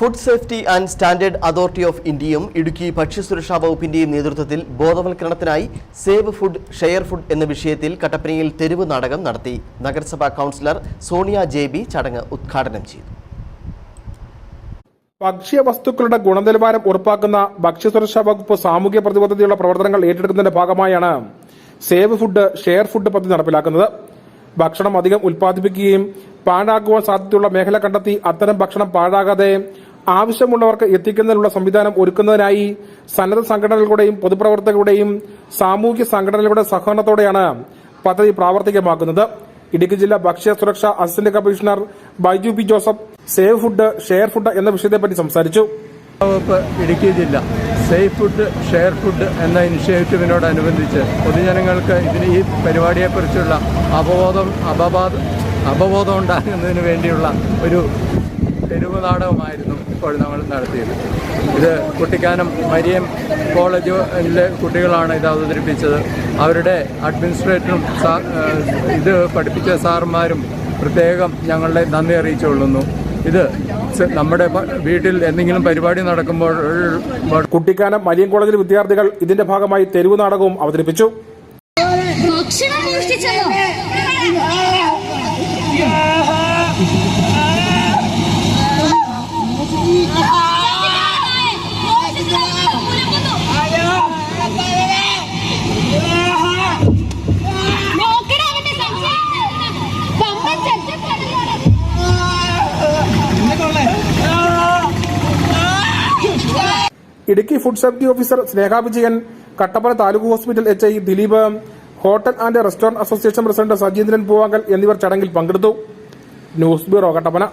Food safety and standard authority of ഇന്ത്യയും ഇടുക്കി ഭക്ഷ്യസുരക്ഷാ വകുപ്പിന്റെയും നേതൃത്വത്തിൽ ബോധവൽക്കരണത്തിനായി സേവ് ഫുഡ് ഷെയർ ഫുഡ് എന്ന വിഷയത്തിൽ കട്ടപ്പനയിൽ തെരുവ് നാടകം നടത്തി. നഗരസഭാ കൗൺസിലർ സോണിയ ജെ ബി ചടങ്ങ് ഉദ്ഘാടനം ചെയ്തു. ഭക്ഷ്യവസ്തുക്കളുടെ ഗുണനിലവാരം ഉറപ്പാക്കുന്ന ഭക്ഷ്യസുരക്ഷാ വകുപ്പ് സാമൂഹ്യ പ്രതിബദ്ധതയുള്ള പ്രവർത്തനങ്ങൾ ഏറ്റെടുക്കുന്നതിന്റെ ഭാഗമായാണ് സേവ് ഫുഡ് ഷെയർ ഫുഡ് പദ്ധതി നടപ്പിലാക്കുന്നത്. ഭക്ഷണം അധികം ഉൽപ്പാദിപ്പിക്കുകയും പാഴാക്കുവാൻ സാധ്യതയുള്ള മേഖല കണ്ടെത്തി അത്തരം ഭക്ഷണം പാഴാകാതെ ആവശ്യമുള്ളവർക്ക് എത്തിക്കുന്നതിനുള്ള സംവിധാനം ഒരുക്കുന്നതിനായി സന്നദ്ധ സംഘടനകളുടെയും പൊതുപ്രവർത്തകരുടെയും സാമൂഹ്യ സംഘടനകളുടെ സഹകരണത്തോടെയാണ് പദ്ധതി പ്രാവർത്തികമാക്കുന്നത്. ഇടുക്കി ജില്ലാ ഭക്ഷ്യ സുരക്ഷാ assistant commissioner Baiju P Joseph safe food share food എന്ന വിഷയത്തെപ്പറ്റി സംസാരിച്ചു. ഇടുക്കി ജില്ല സേഫ് ഫുഡ് ഷെയർ ഫുഡ് എന്ന ഇനിഷ്യേറ്റീവിനോടനുബന്ധിച്ച് പൊതുജനങ്ങൾക്ക് ഇതിന് ഈ പരിപാടിയെക്കുറിച്ചുള്ള അവബോധം അപബാധ അവബോധം ഉണ്ടാകുന്നതിന് വേണ്ടിയുള്ള ഒരു തെരുവ് നാടകമായിരുന്നു ഇപ്പോൾ നമ്മൾ നടത്തിയത്. ഇത് കുട്ടിക്കാനം മരിയം കോളേജിലെ കുട്ടികളാണ് ഇത് അവതരിപ്പിച്ചത്. അവരുടെ അഡ്മിനിസ്ട്രേറ്ററും ഇത് പഠിപ്പിച്ച സാറുമാരും പ്രത്യേകം ഞങ്ങളുടെ നന്ദി അറിയിച്ചുകൊള്ളുന്നു. ഇത് നമ്മുടെ വീട്ടിൽ എന്തെങ്കിലും പരിപാടി നടക്കുമ്പോൾ കുട്ടിക്കാനം മരിയം കോളേജിലെ വിദ്യാർത്ഥികൾ ഇതിന്റെ ഭാഗമായി തെരുവ് നാടകവും അവതരിപ്പിച്ചു. ഭക്ഷണം മോഷ്ടിച്ചല്ലോ Idukki food safety officer Sneha Vijayan Kattappana taluk hospital H I Dileep hotel and restaurant association president Sajeendran Poovankal എന്നിവർ ചടങ്ങിൽ പങ്കെടുത്തു. News bureau Kattappana.